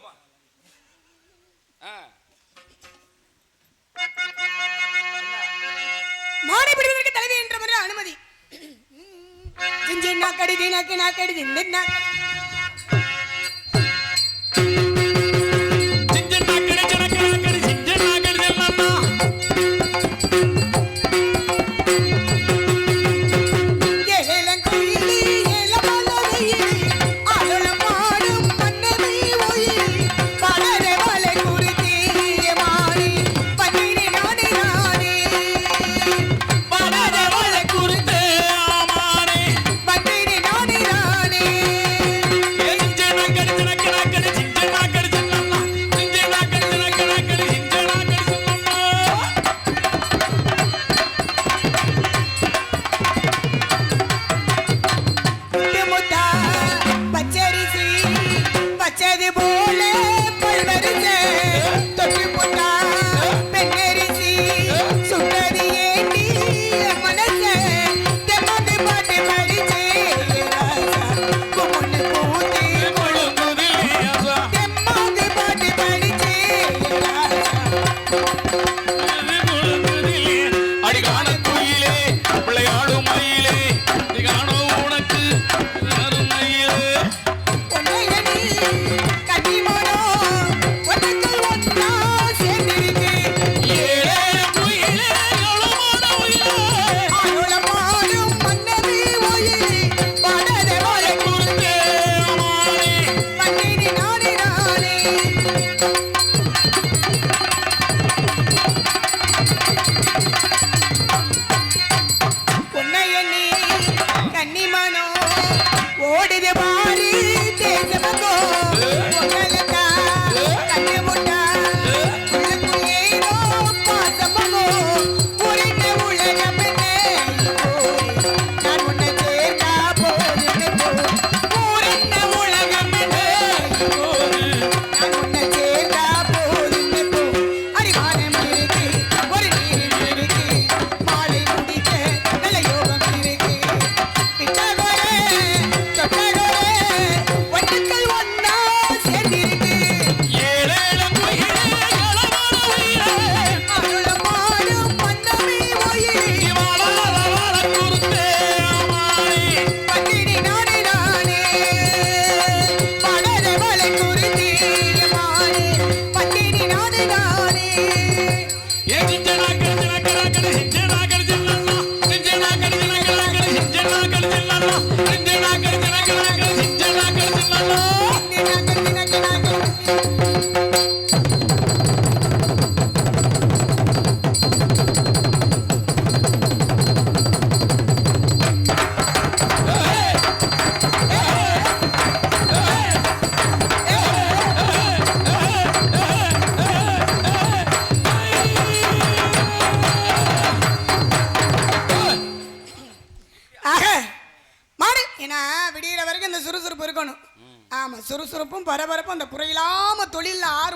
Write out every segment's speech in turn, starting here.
பார்ப்போம் ah. மாடை பிடிப்பதற்கு தலைவி என்ற முறை அனுமதி. நான் கடிதி நாக்கு நான்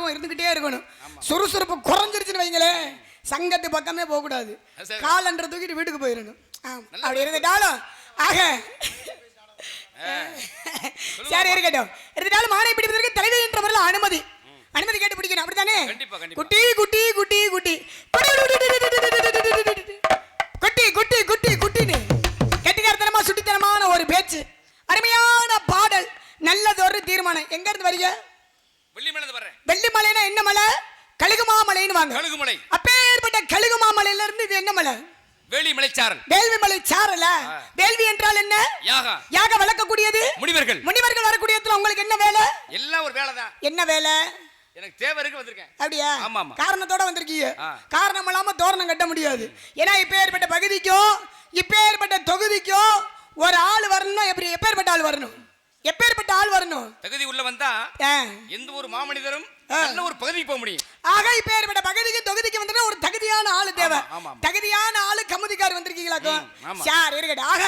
ஆர்வம் இருந்துகிட்டே இருக்கணும். சுறுசுறுப்பு குறைஞ்சிருச்சுன்னு வைங்களேன். சங்கத்து பக்கமே போக கூடாது சரி. காலன்ற தூக்கிட்டு வீட்டுக்கு போயிடணும். அப்படி இருந்துட்டாலும் ஆக. சரி இருக்கட்டும். இருந்துட்டாலும் மானை பிடிப்பதற்கு தலைவி என்ற முறையில் அனுமதி. அனுமதி கேட்டு பிடிக்கணும். அப்படித்தானே. குட்டி குட்டி குட்டி குட்டி. குட்டி குட்டி குட்டி குட்டின்னு. கெட்டிக்காரத்தனமா சுட்டித்தனமான ஒரு பேச்சு. அருமையான பாடல். நல்லதொரு தீர்மானம். எங்க இருந்து வரீங்க? வெள்ளி மேலே வர்றேன். வெள்ளிமலைனா என்ன மலை? கழுகுமாமலைன்னு வாங்க. கழுகுமலை. அப்பேற்பட்ட கழுகுமாமலையில இருந்து இது என்ன மலை? வேலி மலைச்சாரல் வேள்வி மலை சாரல வேள்வி என்றால் என்ன? யாகா. யாக வளர்க்கக்கூடியது? முனிவர்கள். முனிவர்கள் வரக்கூடியதுல உங்களுக்கு என்ன வேலை? எல்லாம் ஒரு வேலை தான். என்ன வேலை? எனக்கு தேவை இருக்கு வந்திருக்கேன். அப்படியா? ஆமா, ஆமா. காரணத்தோட வந்திருக்கீங்க. காரணம் இல்லாம தோரணம் கட்ட முடியாது. ஏன்னா இப்பேற்பட்ட பகுதிக்கும் இப்பேற்பட்ட தொகுதிக்கும் ஒரு ஆள் வரணும்னா எப்படி எப்பேற்பட்ட ஆள் வரணும்? எப்பேற்பட்ட ஆள் வரணும்? தகுதி உள்ள வந்தா. எந்த ஒரு மாமனிதரும். நல்ல ஒரு பகுதிக்கு போக முடியும். ஆக இப்பேற்பட்ட பகுதிக்கு தொகுதிக்கு வந்துட்டு ஒரு தகுதியான ஆளு தேவை. தகுதியான ஆளு கமுதிக்கார் வந்திருக்கீங்களாக்கும். சார் இருக்கட்டும் ஆக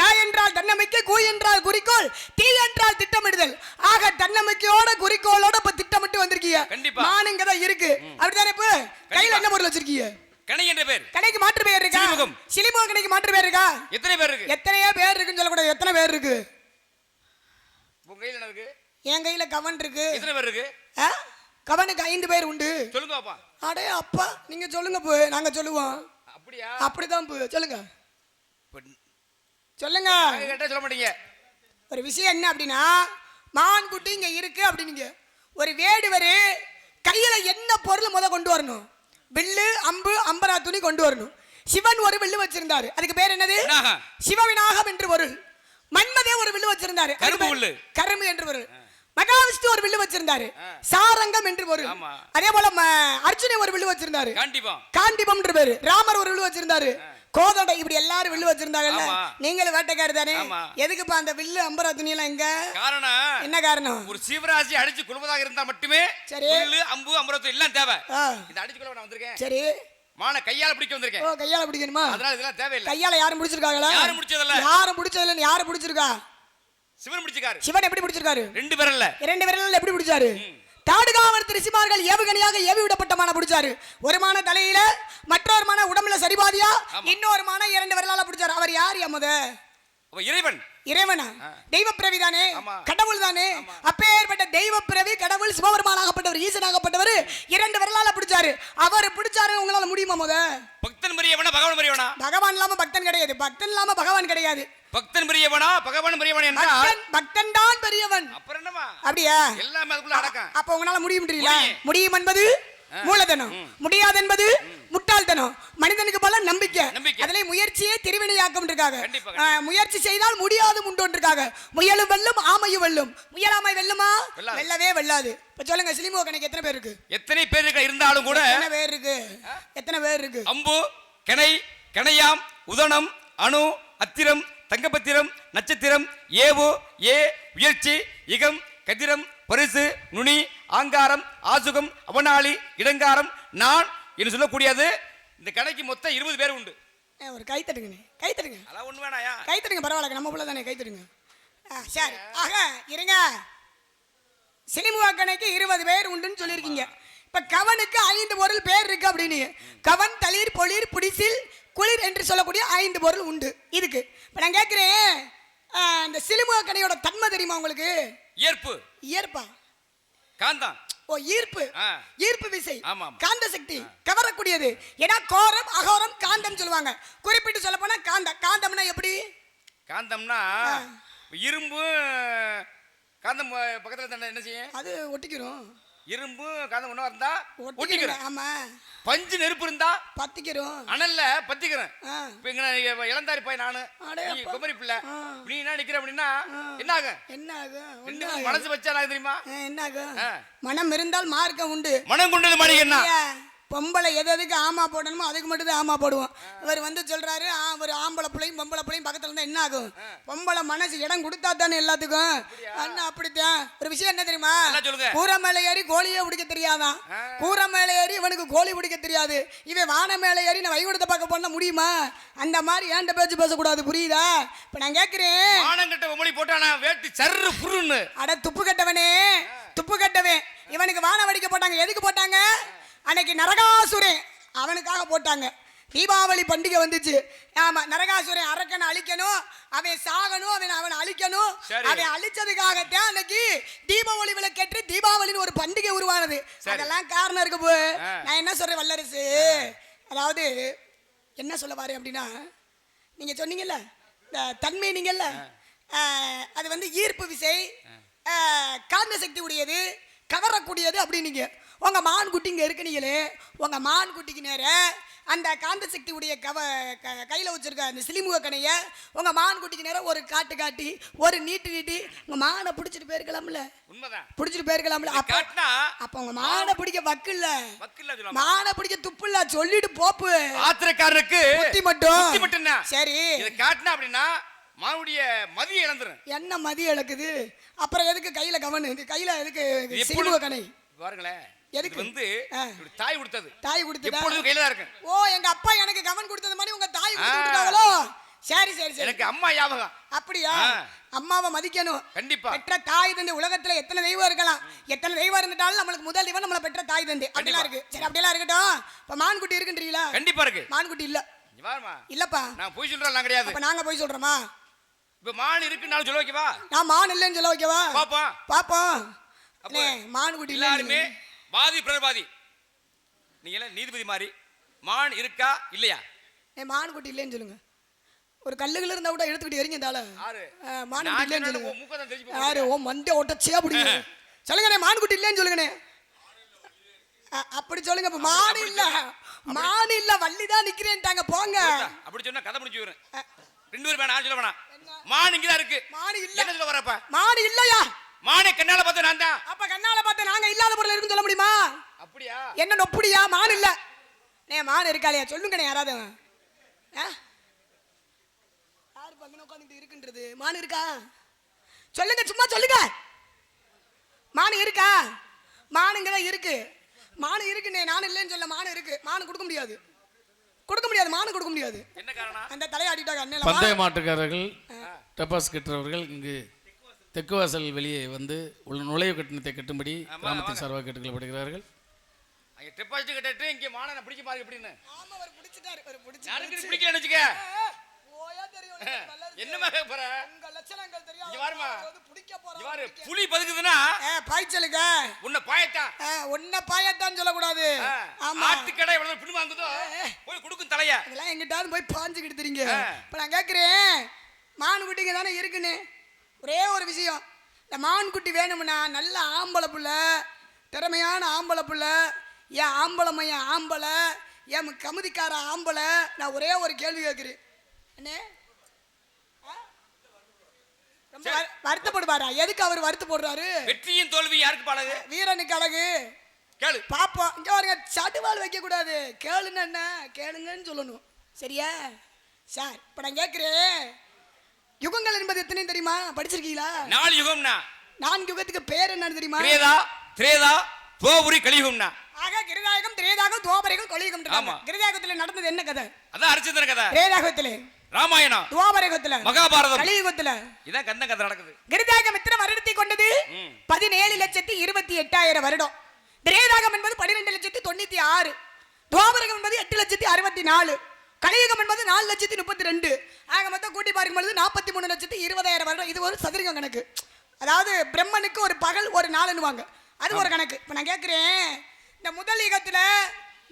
தாய் என்றால் தன்னம்பிக்கை கூ என்றால் குறிக்கோள் தீ என்றால் திட்டமிடுதல். ஆக தன்னம்பிக்கையோட குறிக்கோளோட இப்ப திட்டமிட்டு வந்திருக்கீங்க. கண்டிப்பா. மானுங்க தான் இருக்கு. அப்படித்தானே இப்ப? கையில என்ன பொருள் வச்சிருக்கீங்க? கணை என்ற பேர். கடைக்கு மாற்று பேர் இருக்கா? சிலிமுகம். சிலிமுக கடைக்கு மாற்று பேர் இருக்கா? எத்தனை பேர் இருக்கு? எத்தனையோ பேர் இருக்குன்னு சொல்லக்கூடாது. எத்தனை பேர் இருக்கு? உங்க கையில என்ன இருக்கு? என் கையில கவன் இருக்கு. எத்தனை பேர் இருக்கு? கவனுக்கு ஐந்து பேர் உண்டு. சொல்லுங்க பாப்பா அடே அப்பா நீங்க சொல்லுங்க போ நாங்க சொல்லுவோம். அப்படியா? அப்படிதான் போ சொல்லுங்க. சொல்லுங்க. கேட்டா சொல்ல மாட்டீங்க? ஒரு விஷயம் என்ன அப்படின்னா மான் குட்டி இங்க இருக்கு அப்படின்னீங்க. ஒரு வேடுவர் கையில என்ன பொருள் முத கொண்டு வரணும்? வில்லு அம்பு அம்பரா துணி கொண்டு வரணும். சிவன் ஒரு வில்லு வச்சிருந்தாரு. அதுக்கு பேர் என்னது. சிவவிநாகம் என்று பொருள். மன்மதே ஒரு வில்லு வச்சிருந்தாரு. கரும்பு வில்லு. கரும்பு என்று பொருள். மகாவிஷ்ணு ஒரு வில்லு வச்சிருந்தாரு. சாரங்கம் என்று ஆமா. அதே போல அர்ஜுனை ஒரு வில்லு வச்சிருந்தாரு. கண்டிப்பா காண்டிபம் பேரு. ராமர் ஒரு வில்லு வச்சிருந்தாரு. கோதண்டை இப்படி எல்லாரும் வில்லு வச்சிருந்தாங்கல்ல. நீங்களும் வேட்டைக்காரி தானே. எதுக்குப்பா அந்த வில்லு அம்பரா துணி எல்லாம் எங்க காரணம்? என்ன காரணம்? ஒரு சீவராசி அடிச்சு கொள்வதாக இருந்தா மட்டுமே சரி. புல்லு அம்பு அம்பரத்து எல்லாம் தேவை. ஆ, இந்த அடிச்சு கொள்ள நான் வந்திருக்கேன். சரி. மான கையால பிடிக்க ஓ வந்திருக்கேன் கையால பிடிக்கணுமா? அதனால இதெல்லாம் தேவையில்லை. கையால யாரும் பிடிச்சிருக்காங்களா? யாரும் பிடிச்சதில்ல. யாரும் பிடிச்சதில்ல யாரும் பிடிச்சிருக்கா? சிவன் பிடிச்சுக்காரு சிவன் எப்படி பிடிச்சிருக்காரு? ரெண்டு பேர் இல்ல. இரண்டு விரல்ல எப்படி பிடிச்சாரு? தாடுகாவல் திருசிமார்கள் ஏவுகணையாக ஏவி விடப்பட்ட மான பிடிச்சாரு. ஒரு மான தலையில மற்றொரு மான உடம்புல சரிபாதியா. இன்னொரு மான இரண்டு விரலால பிடிச்சாரு. அவர் யார் அப்ப இறைவன். இறைவனா? தெய்வ பிறவி தானே. கடவுள் தானே அப்பேற்பட்ட தெய்வ பிறவி கடவுள் சிவபெருமானாகப்பட்டவர் ஈசனாகப்பட்டவர் இரண்டு விரலால பிடிச்சாரு. அவர் பிடிச்சாரு உங்களால முடியுமா முத? பக்தன் பெரியவனா பகவான் பெரியவனா? பகவான் இல்லாம பக்தன் கிடையாது. பக்தன் இல்லாம பகவான் கிடையாது. பக்தன் பெரியவனா பகவான் பெரியவன் என்றால்? பக்தன் பக்தன் தான் பெரியவன். அப்புறம் என்னமா அப்படியா? எல்லாமே அதுக்குள்ள அடக்கம். அப்ப உங்களால முடியும். முடியும். என்பது மூலதனம். முடியாது என்பது முட்டாள்தனம். மனிதனுக்கு போல நம்பிக்கை. அதுல முயற்சியே திருவினையாக்கம் இருக்காங்க முயற்சி செய்தால் முடியாது உண்டு இருக்காங்க முயலும் வெல்லும் ஆமையும் வெல்லும். முயலாமை வெல்லுமா. வெல்லவே வெல்லாது. இப்ப சொல்லுங்க சிலிமோ கணக்கு எத்தனை பேர் இருக்கு? எத்தனை பேருக்கு இருந்தாலும் கூட எத்தனை பேர் இருக்கு? எத்தனை பேர் இருக்கு? அம்பு கிணை கிணையாம் உதனம் அணு அத்திரம் தங்கபத்திரம் நட்சத்திரம் ஏவு ஏ உயர்ச்சி இகம் கதிரம் பரிசு நுனி ஆங்காரம் ஆசுகம் அவனாளி இடங்காரம் நான் என்று சொல்லக்கூடியது இந்த கடைக்கு மொத்தம் இருபது பேர் உண்டு. ஒரு கை தட்டுங்க கை தட்டுங்க. அதெல்லாம் ஒண்ணு வேணாயா கை தட்டுங்க பரவாயில்ல நம்ம புள்ள தானே கை தட்டுங்க. சரி. ஆக இருங்க. சினிமுவாக்கணைக்கு இருபது பேர் உண்டுன்னு சொல்லியிருக்கீங்க. இப்ப கவனுக்கு ஐந்து பொருள் பேர் இருக்கு அப்படின்னு. கவன் தளிர் பொளிர் புடிசில் குளிர் என்று சொல்லக்கூடிய ஐந்து பொருள் உண்டு. இதுக்கு. இப்ப நான் கேட்கிறேன் இந்த சிலிமுகக்கணையோட தன்மை தெரியுமா உங்களுக்கு? ஏற்பு இயற்பா. காந்தம். ஓ ஈர்ப்பு. ஈர்ப்பு விசை. காந்த சக்தி. கவரக்கூடியது. ஏன்னா கோரம் அகோரம் காந்தம் சொல்லுவாங்க. குறிப்பிட்டு சொல்ல போனா காந்த. காந்தம்னா எப்படி? காந்தம்னா இரும்பு காந்தம் பக்கத்துல என்ன செய்யும்? அது ஒட்டிக்கிறோம் இரும்பு காந்தம் ஒன்றா இருந்தா ஒட்டிக்கிறேன் ஆமா. பஞ்சு நெருப்பு இருந்தா பத்திக்கிறோம். அனல்ல பத்திக்கிறேன். இப்ப இங்க இளந்தாரி பையன் நானு. குமரி பிள்ளை. நீ என்ன நிக்கிற அப்படின்னா என்ன ஆகும் என்ன ஆகும். மனசு வச்சா தெரியுமா? என்ன ஆகும். மனம் இருந்தால் மார்க்கம் உண்டு. மனம் கொண்டது மாளிகைன்னா ஐயா, பொம்பளை எது எதுக்கு ஆமா போடணுமோ அதுக்கு மட்டும் தான் ஆமா போடுவோம். இவர் வந்து சொல்றாரு ஆ, ஒரு ஆம்பளை பிள்ளையும் பொம்பளை பிள்ளையும் பக்கத்துல இருந்தா என்ன ஆகும்? பொம்பளை மனசு இடம் கொடுத்தா தானே எல்லாத்துக்கும்? அண்ணா அப்படித்தான். ஒரு விஷயம் என்ன தெரியுமா. கூரை மேல ஏறி கோழியே பிடிக்க தெரியாதான். கூரை மேல ஏறி இவனுக்கு கோழி பிடிக்க தெரியாது. இவன் வான மேல ஏறி நான் வைகுடத்தை பார்க்க போனா முடியுமா? அந்த மாதிரி ஏன்ட்ட பேச்சு பேசக்கூடாது புரியுதா? இப்ப நான் கேட்கிறேன் மானங்கட்ட ஒமளி போட்டானா வேட்டு சர்ரு புருன்னு. அட துப்பு கட்டவனே. துப்பு கட்டவன். இவனுக்கு வான வடிக்க போட்டாங்க. எதுக்கு போட்டாங்க? அன்னைக்கு நரகாசுரன் அவனுக்காக போட்டாங்க. தீபாவளி பண்டிகை வந்துச்சு. ஆமா நரகாசுரன் அரக்கனை அழிக்கணும் அவன் சாகணும் அவன் அவனை அழிக்கணும். அவன் அழிச்சதுக்காகத்தான் அன்னைக்கு தீபாவளி விளக்கேற்று தீபாவளின்னு ஒரு பண்டிகை உருவானது. அதெல்லாம் காரணம் இருக்கு போ. நான் என்ன சொல்றேன் வல்லரசு? அதாவது என்ன சொல்ல வரேன் அப்படின்னா நீங்க சொன்னீங்கல்ல இந்த தன்மை நீங்கல்ல அது வந்து ஈர்ப்பு விசை காந்த சக்தி உடையது கவரக்கூடியது அப்படின்னீங்க. உங்க மான் குட்டி இங்க இருக்குனீங்களே உங்க மான் குட்டிக்கு நேர அந்த காந்த சக்தி உடைய கவ க- கையில வச்சிருக்க அந்த சிலிமுக கணைய உங்க மான் குட்டிக்கு நேரம் ஒரு காட்டு காட்டி ஒரு நீட்டு நீட்டி உங்க மானை பிடிச்சிட்டு போயிருக்கலாம்ல. உண்மைதான். பிடிச்சிட்டு போயிருக்கலாம்ல. அப்ப அப்ப உங்க மானை பிடிக்க வக்கு இல்ல வக்கில்ல சொல்லுவாங்க. மானை பிடிக்க துப்பு இல்ல சொல்லிட்டு போப்பு. ஆத்திரக்காரருக்கு புத்தி மட்டும். மட்டும். சரி. இதை காட்டினா அப்படின்னா மானுடைய மதியை இழந்துரும். என்ன மதியம் இழக்குது? அப்புறம் எதுக்கு கையில கவனு? இது கையில எதுக்கு? எப்பொழுது- கணை. பாருங்களேன். எதுக்கு? இது வந்து தாய் கொடுத்தது. தாய் கொடுத்துட்டா எப்பொழுதும் கையில தான் இருக்கு ஓ எங்க அப்பா எனக்கு கவன் கொடுத்தது மாதிரி உங்க தாய். கொடுத்துட்டாங்களோ சரி சரி சரி. எனக்கு அம்மா ஞாபகம். அப்படியா. அம்மாவை மதிக்கணும். கண்டிப்பா. பெற்ற தாய் தந்தை உலகத்துல எத்தனை தெய்வம் இருக்கலாம்? எத்தனை தெய்வம் இருந்துட்டாலும் நம்மளுக்கு முதல் தெய்வம் நம்மள பெற்ற தாய் தந்தை. அப்படிலாம் இருக்கு. சரி அப்படியெல்லாம் இருக்கட்டும். இப்ப மான்குட்டி இருக்குன்றீங்களா? கண்டிப்பா இருக்கு. மான்குட்டி இல்ல. இல்லப்பா. நான் போய் சொல்றேன் கிடையாது. அப்ப நாங்க போய் சொல்றோமா? இப்ப மான் இருக்குன்னு சொல்ல வைக்கவா? நான் மான் இல்லைன்னு சொல்ல வைக்கவா? பாப்போம். பாப்போம். மான்குட்டி எல்லாருமே பாதி பிரபாதி நீங்க எல்லாம் நீதிபதி மாதிரி. மான் இருக்கா இல்லையா? ஏ மான்குட்டி இல்லைன்னு சொல்லுங்க. ஒரு கல்லுகள் இருந்தா கூட எடுத்துக்கிட்டு எரிங்க தால ஆறு மான்குட்டி நான் இல்லைன்னு சொல்லுங்க. யாரு? ஓ மண்டை ஒட்டச்சே அப்படிங்க சொல்லுங்கண்ணே மான்குட்டி இல்லைன்னு சொல்லுங்கண்ணே. அப்படி சொல்லுங்க இப்ப மாடு இல்ல. மாடு இல்ல வள்ளி தான் நிக்கிறேன்ட்டாங்க போங்க. அப்படி சொன்னா கதை முடிச்சு ரெண்டு பேரும் வேணாம் நான் சொல்ல வேணாம். மான் இங்கதான் இருக்கு. மாடு இல்ல. என்ன சொல்ல வரப்ப மாடு இல்லையா? மானை கண்ணால பார்த்து நான் தான். அப்ப கண்ணால பார்த்து நாங்க இல்லாத பொருள் இருக்குன்னு சொல்ல முடியுமா? அப்படியா? என்ன நொப்புடியா? மான் இல்ல. நே மான் இருக்காளையா சொல்லுங்கண்ணே யாராவது ஆ? யாரு பக்கம் உட்காந்துட்டு இருக்குன்றது? மான் இருக்கா? சொல்லுங்க சும்மா சொல்லுங்க. மான் இருக்கா? மானுங்க தான் இருக்கு. மானு இருக்குண்ணே நானும் இல்லைன்னு சொல்ல மானு இருக்கு. மானு கொடுக்க முடியாது. கொடுக்க முடியாது மானு கொடுக்க முடியாது. என்ன காரணம்? அந்த தலையாடிட்டாங்க அண்ணன் பந்தய மாட்டுக்காரர்கள் டப்பாஸ் கட்டுறவர்கள் இங்கு தெற்கு வாசல் வெளியே வந்து உள்ள நுழைவு கட்டணத்தை கட்டும்படி கிராமத்தின் சார்பாக கேட்டுக்கொள்ளப்படுகிறார்கள். அங்க டெபாசிட் கட்டிட்டு இங்க மானை நான் பிடிச்சு பாரு எப்படின்னு. ஆமா அவர் பிடிச்சிட்டாரு அவர் பிடிச்சு யாருக்கு பிடிக்கலன்னு வச்சுக்க. போயா தெரியும் உனக்கு நல்லா இருக்கு. என்னமா போற? உங்க லட்சணங்கள் தெரியும். இங்க வந்து பிடிக்க பாரு பிடிக்க. புலி பதுக்குதுன்னா? ஏ, பாய்ச்சலுங்க. உன்னை பாயத்தா உன்னை பாயத்தான் சொல்லக்கூடாது. ஆமா. ஆட்டுக்கடை எவ்வளவு பின் வாங்குதோ? போய் கொடுக்கும் தலைய. இதெல்லாம் எங்கிட்டாவது போய் பாஞ்சுக்கிட்டு தெரியுங்க. இப்ப நான் கேட்கிறேன் மான் குட்டிங்க தானே இருக்குன்னு. ஒரே ஒரு விஷயம். இந்த மான் குட்டி வேணும்னா நல்ல ஆம்பளை புள்ள திறமையான ஆம்பளை புள்ள என் ஆம்பளை மையன் ஆம்பளை என் கமுதிக்கார ஆம்பளை? நான் ஒரே ஒரு கேள்வி கேட்குறேன். அண்ணே வருத்தப்படுவாரா? எதுக்கு அவர் வருத்தப்படுறாரு? வெற்றியும் தோல்வியும் யாருக்கு பாலகு வீரனுக்கு அழகு. கேளு. பாப்போம் இங்க பாருங்க சடுவால் வைக்க கூடாது கேளுங்க என்ன? கேளுங்கன்னு சொல்லணும். சரியா? சார் இப்ப நான் கேட்கிறேன். யுகங்கள் என்பது எத்தனை தெரியுமா? படிச்சிருக்கீங்களா? நாலு யுகம்னா. நான்கு யுகத்துக்கு பேர் என்னன்னு தெரியுமா? திரேதா திரேதா தோபுரி கலியுகம்னா. ஆக கிருதாயகம் திரேதாகம் துவாபரகம் கலியுகம் ஆமா. கிருதாயகத்துல நடந்தது என்ன கதை? அதான் அரிச்சந்திர கதை. திரேதாகத்திலே. ராமாயணம். துவாபரகத்துல. மகாபாரதம். கலியுகத்துல. இதான் கந்த கதை நடக்குது. கிருதாயகம் எத்தனை வருடத்தை கொண்டது. பதினேழு லட்சத்தி இருபத்தி எட்டாயிரம் வருடம். திரேதாகம் என்பது பன்னிரெண்டு லட்சத்தி தொண்ணூத்தி ஆறு. துவாபரகம் என்பது எட்டு லட்சத்தி அறுபத்தி நாலு. கலியுகம் என்பது நாலு லட்சத்தி முப்பத்தி ரெண்டு. ஆக மொத்தம் கூட்டி பார்க்கும் பொழுது நாற்பத்தி மூணு லட்சத்தி இருபதாயிரம் வருடம். இது ஒரு சதுரங்க கணக்கு. அதாவது பிரம்மனுக்கு ஒரு பகல் ஒரு நாளுன்னுவாங்க. அது ஒரு கணக்கு. இப்போ நான் கேட்குறேன் இந்த முதல் யுகத்துல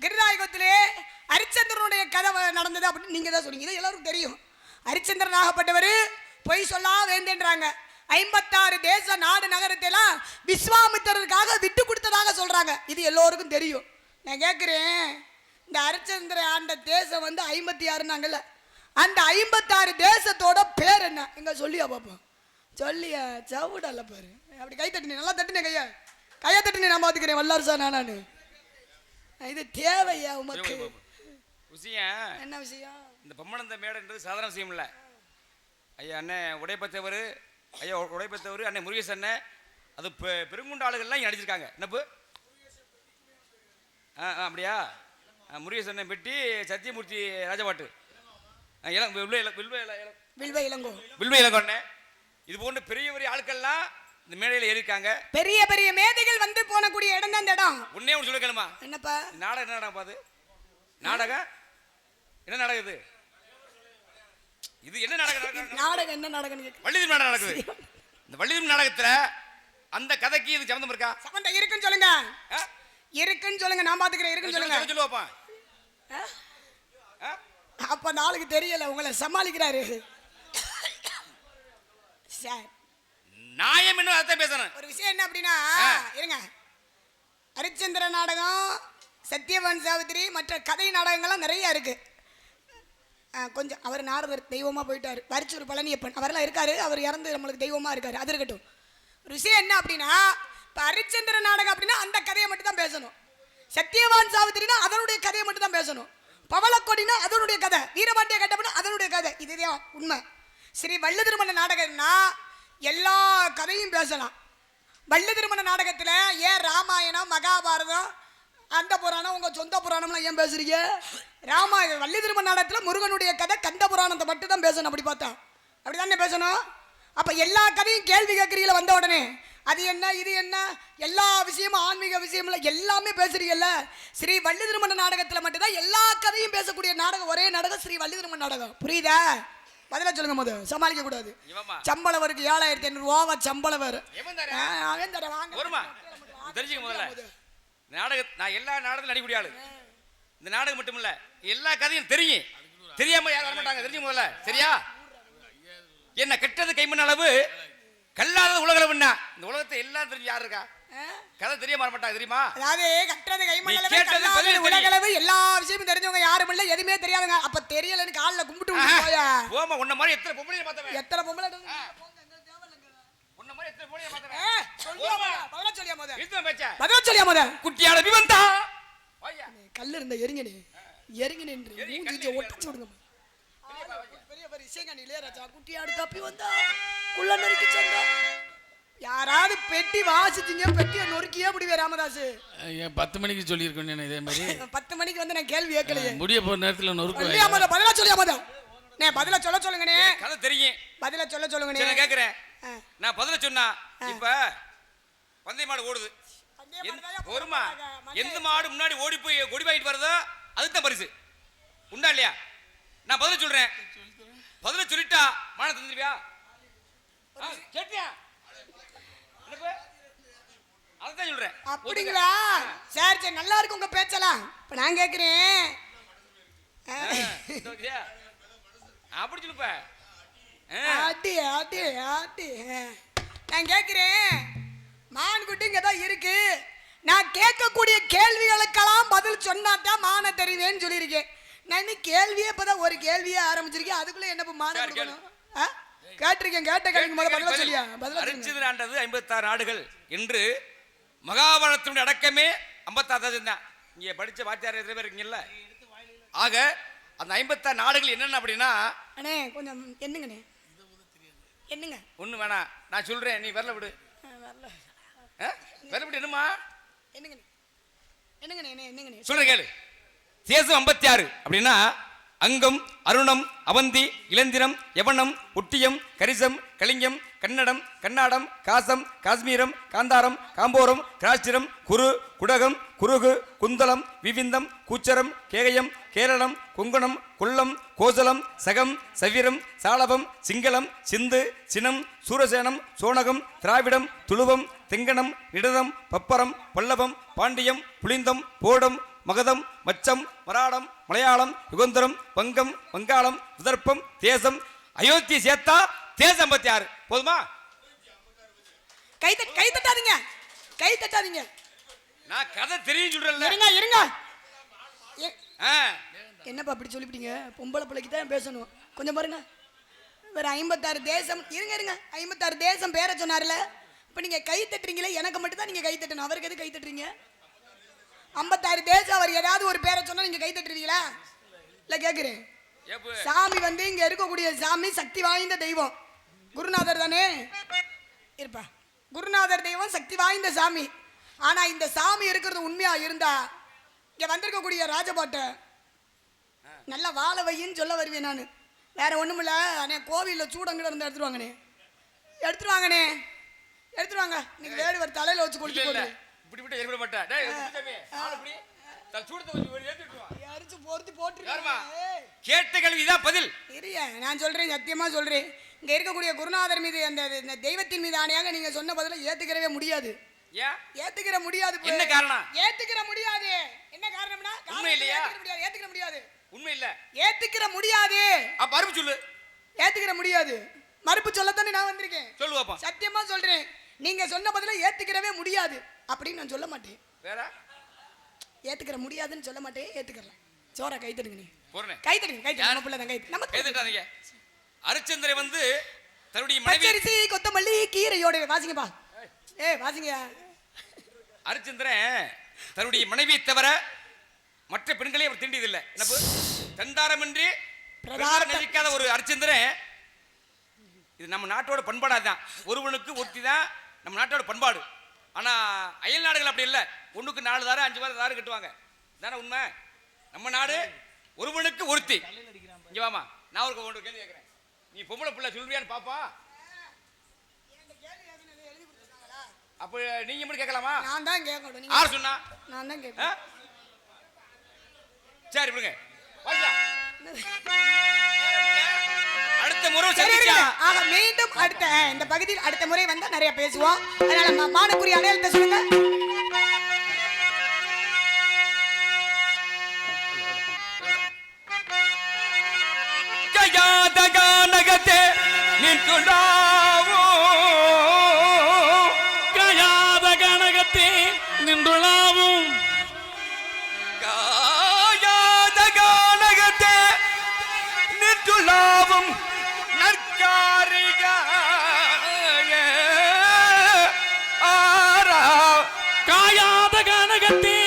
கிருதாயுகத்திலே ஹரிச்சந்திரனுடைய கதை நடந்தது அப்படின்னு நீங்க தான் சொன்னீங்க. இது எல்லாருக்கும் தெரியும். ஹரிச்சந்திரன் ஆகப்பட்டவர் பொய் சொல்லா வேண்டேன்றாங்க. ஐம்பத்தாறு தேச நாடு நகரத்தெல்லாம் விஸ்வாமித்திரருக்காக விட்டு கொடுத்ததாக சொல்றாங்க. இது எல்லோருக்கும் தெரியும். நான் கேட்குறேன் இந்த ஹரிச்சந்திர ஆண்ட தேசம் வந்து ஐம்பத்தி ஆறுனாங்கல்ல அந்த ஐம்பத்தாறு தேசத்தோட பேர் என்ன? எங்க சொல்லியா பாப்போம். சொல்லியா? சவுடல்ல பாரு. அப்படி கை தட்டினே நல்லா தட்டினே கையா. கையை தட்டினே நான் பார்த்துக்கிறேன் வல்லார் சார் நானு. இது தேவையா உமக்கு? விஷயம் என்ன விஷயம் இந்த பொம்மனந்த மேடைன்றது சாதாரண விஷயம் இல்லை. ஐயா அண்ணன் உடைப்பத்தவர் ஐயா உடைப்பத்தவர் அண்ணன் முருகேசன் அண்ணன் அது பெருங்குண்ட ஆளுகள்லாம் இங்கே நடிச்சிருக்காங்க. என்னப்பு? ஆ ஆ, அப்படியா? முருகேசன் பெட்டி சத்தியமூர்த்தி ராஜபாட்டு. இளம் வில்வ இளம் வில்வ இளம். இளம் வில்வ இளங்கோ. வில்வ இளங்கொண்ணே. இது போன்ற பெரிய பெரிய ஆட்கள்லாம் இந்த மேடையில் ஏறியிருக்காங்க. பெரிய பெரிய மேதைகள் வந்து போனக்கூடிய இடம் தான் இந்த இடம். உன்னே ஒன்று சொல்ல கேளுமா. என்னப்பா? நாடகம் என்ன நாடகம் பாது? நாடகம் என்ன நாடகம் இது? இது என்ன நாடகம் நடக்குது? நாடகம் என்ன நாடகம் கேட்க வள்ளிதீப் நாடகம் நடக்குது. இந்த வள்ளிதீப் நாடகத்துல அந்த கதைக்கு இது சம்மந்தம் இருக்கா? சம்பந்தம் இருக்குன்னு சொல்லுங்க? இருக்குன்னு சொல்லுங்க. நான் பாத்துக்கிறேன் இருக்குன்னு சொல்லுங்க சொல்லுவாப்பா? அப்ப அந்த ஆளுக்கு தெரியல உங்களை சமாளிக்கிறாரு. சார். நியாயம் என்ன அதான் பேசணும் ஒரு விஷயம் என்ன அப்படின்னா. இருங்க. ஹரிச்சந்திர நாடகம் சத்யவன் சாவித்திரி மற்ற கதை நாடகங்கள்லாம் நிறைய இருக்கு. கொஞ்சம் அவர் நாரதர் தெய்வமா போயிட்டாரு. வரிச்சூர் பழனியப்பன் அவரெல்லாம் இருக்காரு. அவர் இறந்து நம்மளுக்கு தெய்வமா இருக்காரு. அது இருக்கட்டும். விஷயம் என்ன அப்படின்னா இப்போ ஹரிச்சந்திர நாடகம் அப்படின்னா அந்த கதையை மட்டும் தான் பேசணும். சத்யவான் சாவித்திரினா அதனுடைய கதையை மட்டும் தான் பேசணும். பவளக்கொடினா அதனுடைய கதை. வீரபாண்டிய கட்டப்பனா அதனுடைய கதை. இதுதான் உண்மை. ஸ்ரீ வள்ளு திருமண நாடகம்னா எல்லா கதையும் பேசலாம். வள்ளு திருமண நாடகத்தில் ஏன் ராமாயணம் மகாபாரதம் அந்த புராணம் உங்கள் சொந்த புராணம்லாம் ஏன் பேசுறீங்க? ராமா வள்ளி திருமண நாடகத்தில் முருகனுடைய கதை கந்த புராணத்தை மட்டும் தான் பேசணும் அப்படி பார்த்தா. அப்படி தானே பேசணும்? அப்போ எல்லா கதையும் கேள்வி கேட்கறீங்கள வந்த உடனே. அது என்ன இது என்ன? எல்லா விஷயமும் ஆன்மீக விஷயம்ல எல்லாமே பேசுறீங்கல்ல? ஸ்ரீ வள்ளி திருமண நாடகத்துல மட்டும்தான் எல்லா கதையும் பேசக்கூடிய நாடகம் ஒரே நாடகம் ஸ்ரீ வள்ளி திருமண நாடகம். புரியுதா? பதில சொல்லுங்க போது சமாளிக்க கூடாது. இவமா சம்பளம் வருக்கு ஏழாயிரத்தி ஐநூறு ரூபாவா வருமா தெரிஞ்சுக்க முதல்ல. நாடக நான் எல்லா நாடகத்திலும் நடிக்கக்கூடிய ஆளு. இந்த நாடகம் மட்டும் இல்ல எல்லா கதையும் தெரியும். தெரியாம யாரும் வர மாட்டாங்க தெரிஞ்சு முதல்ல. சரியா? என்ன கெட்டது கைமண் அளவு? கல்லாத உலகளவுன்னா இந்த உலகத்தை எல்லாம் தெரிஞ்சு யாரு இருக்கா? கதை தெரிய மாட்டாங்க தெரியுமா? அதாவது கட்டுறது தெரியும். உலகளவு எல்லா விஷயமும் தெரிஞ்சவங்க யாரும் இல்ல எதுவுமே தெரியாதுங்க. அப்ப தெரியலன்னு கால்ல கும்பிட்டு போயா? போமா உன்ன மாதிரி எத்தனை பொம்பளைய பார்த்தவன்? எத்தனை பொம்பளை? உன்ன மாதிரி எத்தனை பொம்பளைய ஏ, பார்த்தவன்? பதிலா சொல்லியா முத. இதுதான் பேச்ச? பதிலா சொல்லியா முத. குட்டியால விவந்தா கல்லு இருந்த எரிங்கனே எரிங்கனே ஒட்டச்சு விடுங்க பெரிய இசைஞானி இளையராஜா குட்டியாடு தப்பி வந்தா குள்ள நறுக்கி சந்தா யாராவது பெட்டி வாசிச்சீங்க பெட்டியை நொறுக்கியே முடிவே ராமதாஸ் பத்து மணிக்கு சொல்லியிருக்கேன் இதே மாதிரி? பத்து மணிக்கு வந்து நான் கேள்வி கேட்கலையே. முடிய போகிற நேரத்தில் நொறுக்கு சொல்லியா முத பதிலா சொல்லியா முத நே பதிலா சொல்ல சொல்லுங்கண்ணே. கதை தெரியும். பதிலா சொல்ல சொல்லுங்கண்ணே. நான் கேக்குறேன் ஆ. நான் பதில சொன்னா இப்ப பந்தய மாடு ஓடுது. பந்தய எந்த- மாடு முன்னாடி ஓடி போய் கொடி வாங்கிட்டு வருதோ அதுக்கு தான் பரிசு. உண்டா இல்லையா? நான் பதில சொல்றேன். பதில சொல்லிட்டா மான தந்துருவியா? கேட்டியா? அதுதான் சொல்றேன். அப்படிங்களா? சரி சரி நல்லா இருக்கு உங்க பேச்சலாம் இப்ப நான் கேக்குறேன். அப்படி சொல்லுப்ப. ஆட்டி ஆட்டி ஆட்டி. நான் கேக்குறேன். மான்குட்டி இங்க தான் இருக்கு. நான் கேட்கக்கூடிய கேள்விகளுக்கெல்லாம் பதில் சொன்னாதான் மான தெரிவேன்னு சொல்லியிருக்கேன். நான் இன்னும் கேள்வியே இப்பதான் ஒரு கேள்வியே ஆரம்பிச்சிருக்கேன். அதுக்குள்ள என்ன ஆ? கேட்டிருக்கேன் கேட்ட கேள்வி பதிலா சொல்லியா? பதிலா. அரிச்சது ஆண்டது ஐம்பத்தாறு நாடுகள் என்று மகாபாரதத்தினுடைய அடக்கமே ஐம்பத்தாறு தான் இங்க படிச்ச வாத்தியார் எத்தனை பேர் இருக்கீங்கல்ல? ஆக அந்த ஐம்பத்தாறு நாடுகள் என்னென்ன அப்படின்னா அண்ணே கொஞ்சம் என்னங்கண்ணே என்னங்க ஒண்ணு வேணாம். நான் சொல்றேன் நீ வரல விடு. வரல விடு. என்னம்மா? என்னங்கண்ணே என்னங்கண்ணே என்ன என்னங்கண்ணே சொல்றேன் கேளு. தேசம் ஐம்பத்தி ஆறு. அப்படின்னா அங்கம் அருணம் அவந்தி இளந்திரம் யவனம் ஒட்டியம் கரிசம் கலிங்கம் கன்னடம் கன்னாடம் காசம் காஷ்மீரம் காந்தாரம் காம்போரம் கிராஷ்டிரம் குரு குடகம் குருகு குந்தலம் விவிந்தம் கூச்சரம் கேகயம் கேரளம் கொங்கணம் கொல்லம் கோசலம் சகம் சவிரம் சாளவம் சிங்களம் சிந்து சினம் சூரசேனம் சோனகம் திராவிடம் துளுவம் தெங்கணம் இடதம் பப்பரம் பல்லவம் பாண்டியம் புளிந்தம் போடம் மகதம் மச்சம் மராடம் மலையாளம் யுகந்தரம் வங்கம் வங்காளம் விதர்ப்பம் தேசம். அயோத்தி சேர்த்தா தேசம் ஐம்பத்தி ஆறு. போதுமா? கை கை தட்டாதீங்க. கை தட்டாதீங்க. நான் கதை தெரியும் சொல்றேன்ல. இருங்க இருங்க. என்னப்பா அப்படி சொல்லிவிட்டீங்க? பொம்பளை பிள்ளைக்கு தான் பேசணும். கொஞ்சம் பாருங்க. வேற ஐம்பத்தாறு தேசம் இருங்க இருங்க. ஐம்பத்தாறு தேசம் பேரை சொன்னார்ல. இப்போ நீங்கள் கை தட்டுறீங்களே எனக்கு மட்டும் தான் நீங்கள் கை தட்டணும். அவருக்கு எது கை தட்டுறீங்க? ஐம்பத்தாறு தேசம் அவர் ஏதாவது ஒரு பேரை சொன்னா நீங்கள் கை தட்டுறீங்களா? இல்லை கேட்குறேன் ஏப்பு, சாமி வந்து இங்க இருக்கக்கூடிய சாமி சக்தி வாய்ந்த தெய்வம். குருநாதர் தானே? இருப்பா. குருநாதர் தெய்வம் சக்தி வாய்ந்த சாமி. ஆனா இந்த சாமி இருக்கிறது உண்மையா இருந்தா இங்க வந்திருக்கக்கூடிய ராஜபாட்டை நல்ல வாழ வையின்னு சொல்ல வருவேன் நான். வேற ஒண்ணுமில்ல. அண்ணே கோவிலில் சூடங்கிட இருந்து எடுத்துட்டு வாங்கண்ணே. எடுத்துட்டு வாங்கண்ணே. எடுத்துட்டு வாங்க. நீங்க வேடுவர் தலையில வச்சு இல்ல இல்ல. போடு இப்படி விட்டு ஏற்பட மாட்டா டேய் குடிச்சாமி, ஆளு இப்படி. தன் சூடத்தை கொஞ்சம் ஒரு ஏத்திட்டு வா. அரிச்சு பொருத்தி? போட்டுருக்கேன் கேட்ட கேள்வி இதான் பதில். இரிய நான் சொல்றேன் சத்தியமா சொல்றேன். இங்க இருக்கக்கூடிய குருநாதர் மீது அந்த தெய்வத்தின் மீது ஆணையாக நீங்க சொன்ன பதில ஏத்துக்கிறவே முடியாது. ஏத்துக்கிற முடியாது. என்ன காரணம்? ஏத்துக்கிற முடியாது. என்ன காரணம்னா உண்மை இல்லையா? ஏத்துக்கிற முடியாது. உண்மை இல்ல. ஏத்துக்கிற முடியாது. அப்ப அருப்பு சொல்லு. ஏத்துக்கிற முடியாது. மறுப்பு சொல்லத்தானே நான் வந்திருக்கேன். சொல்லு பாப்போம். சத்தியமா சொல்றேன். நீங்க சொன்ன பதில ஏத்துக்கிறவே முடியாது. அப்படின்னு நான் சொல்ல மாட்டேன். வேற? ஏத்துக்கிற முடியாதுன்னு சொல்ல மாட்டேன் ஏத்துக்கிறேன். சோரா கை தட்டுங்க நீ. கை தட்டுங்க கை? நம்ம பிள்ளை தான் கை. நம்ம கேட்டுட்டாதீங்க அரிச்சந்திரை வந்து தன்னுடைய மனைவி கொத்தமல்லி கீரையோட வாசிங்கப்பா ஏ வாசிங்கயா அரிச்சந்திரன் தன்னுடைய மனைவியை தவிர மற்ற பெண்களை அவர் தீண்டியதில்லை. பிரதாரம் நெறிக்காத ஒரு அரிச்சந்திரன். இது நம்ம நாட்டோட பண்பாடா தான் ஒருவனுக்கு ஒருத்தி தான் நம்ம நாட்டோட பண்பாடு. ஆனால் அயல் நாடுகள் அப்படி இல்லை. ஒன்றுக்கு நாலு தாரம் அஞ்சு வாரம் தாரம் கட்டுவாங்க. தானே உண்மை? நம்ம நாடு ஒருவனுக்கு ஒருத்தி. இங்கே வாமா. நான் ஒரு ஒன்று கேள்வி கேட்குறேன் நீ பொம்பளை பிள்ளை சொல்றியான்னு பாப்பா. அப்போ நீங்க மட்டும் கேட்கலாமா? நான் தான் கேட்கணும். யார் சொன்னா? நான் தான் கேட்கேன் சரி விடுங்க. அடுத்த முறை ஆக மீண்டும் அடுத்த இந்த பகுதியில் அடுத்த முறை வந்தா நிறைய பேசுவோம். அதனால மானக்குரிய அடையாளத்தை சொல்லுங்க. ஜயாதகானகத்தே நின்றுடா. Cállate.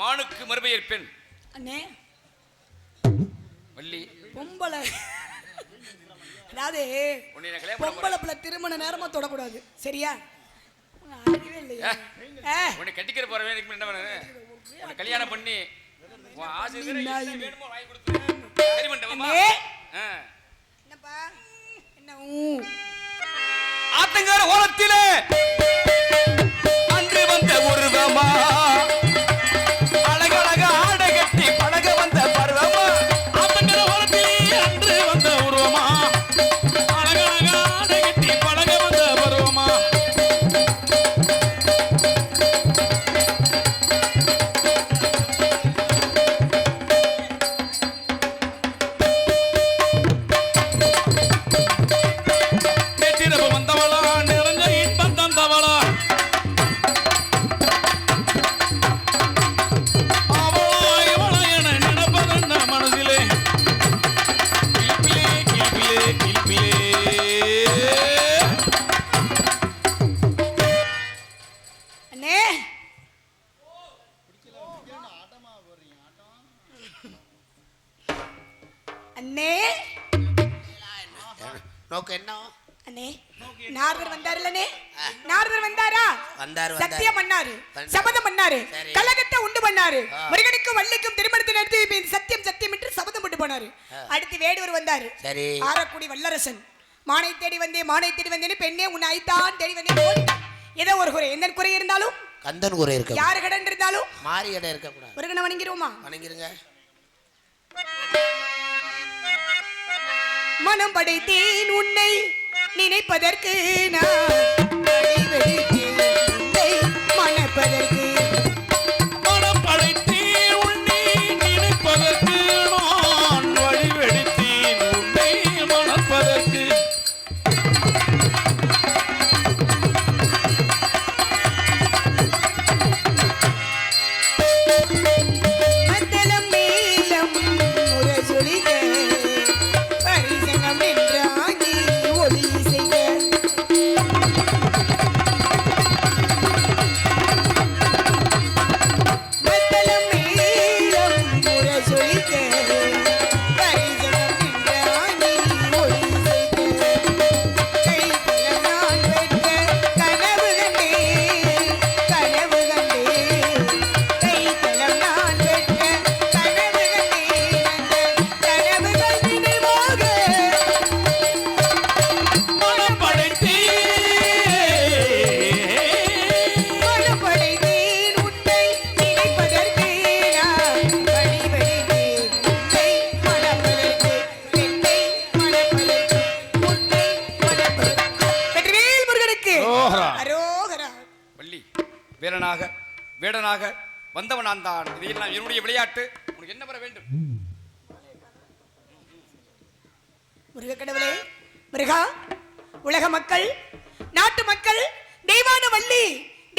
மானுக்கு மறுபெயர் பெண் அண்ணே. வள்ளி. பொம்பளை. அதாவது பொம்பளை பிள்ளை திருமண நேரமா தொடக்கூடாது. சரியா? உன்னை கட்டிக்கிற போற வேலைக்கு என்ன பண்ண? கல்யாணம் பண்ணி ஆத்தங்கார ஓலத்திலே நோக்கு என்ன அண்ணே நாரதர் வந்தாரா? வந்தாரு சத்தியம் பண்ணாரு. சபதம் பண்ணாரு. கலகத்தை உண்டு பண்ணாரு. முருகனுக்கும் வள்ளிக்கும் திருமணத்தை நடத்தி சத்தியம் சத்தியம் என்று சபதம் போட்டு போனாரு. அடுத்து வேடுவர் வந்தாரு. சரி. ஆரக்குடி வல்லரசன். மானை தேடி வந்தே மானை தேடி வந்தேன்னு பெண்ணே உன்னை ஐத்தான் தேடி வந்தேன் ஏதோ ஒரு குறை. என்ன குறை இருந்தாலும் கந்தன் குறை இருக்கு யாரு கடன் இருந்தாலும் மாறி கடன் இருக்க கூடாது முருகனை வணங்கிடுவோமா? வணங்கிருங்க. மனம் படைத்தேன் உன்னை நினைப்பதற்கு நான் வீரனாக வந்தவன் நான் தான் இதையெல்லாம் என்னுடைய விளையாட்டு. உனக்கு என்ன பெற வேண்டும்? முருக கடவுளே முருகா உலக மக்கள் நாட்டு மக்கள் தெய்வான வள்ளி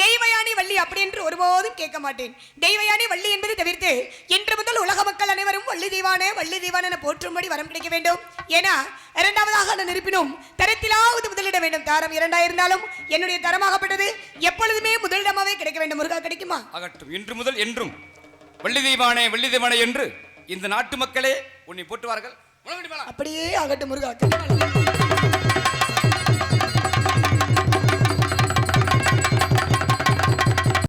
தெய்வயானி வள்ளி அப்படி என்று ஒருபோதும் கேட்க மாட்டேன். தெய்வயானி வள்ளி என்பதை தவிர்த்து இன்று முதல் உலக மக்கள் அனைவரும் வள்ளி தெய்வானே வள்ளி தெய்வான என போற்றும்படி வரம் கிடைக்க வேண்டும். ஏன்னா இரண்டாவதாக நான் இருப்பினும் தரத்திலாவது முதலிட வேண்டும். தாரம் இரண்டா இருந்தாலும் என்னுடைய தரமாகப்பட்டது எப்பொழுதுமே முதலிடமாவே கிடைக்க வேண்டும். முருகா கிடைக்குமா? ஆகட்டும் இன்று முதல் என்றும் வள்ளி தெய்வானே வள்ளி தெய்வானே என்று இந்த நாட்டு மக்களே உன்னை மேளம். அப்படியே ஆகட்டும் முருகா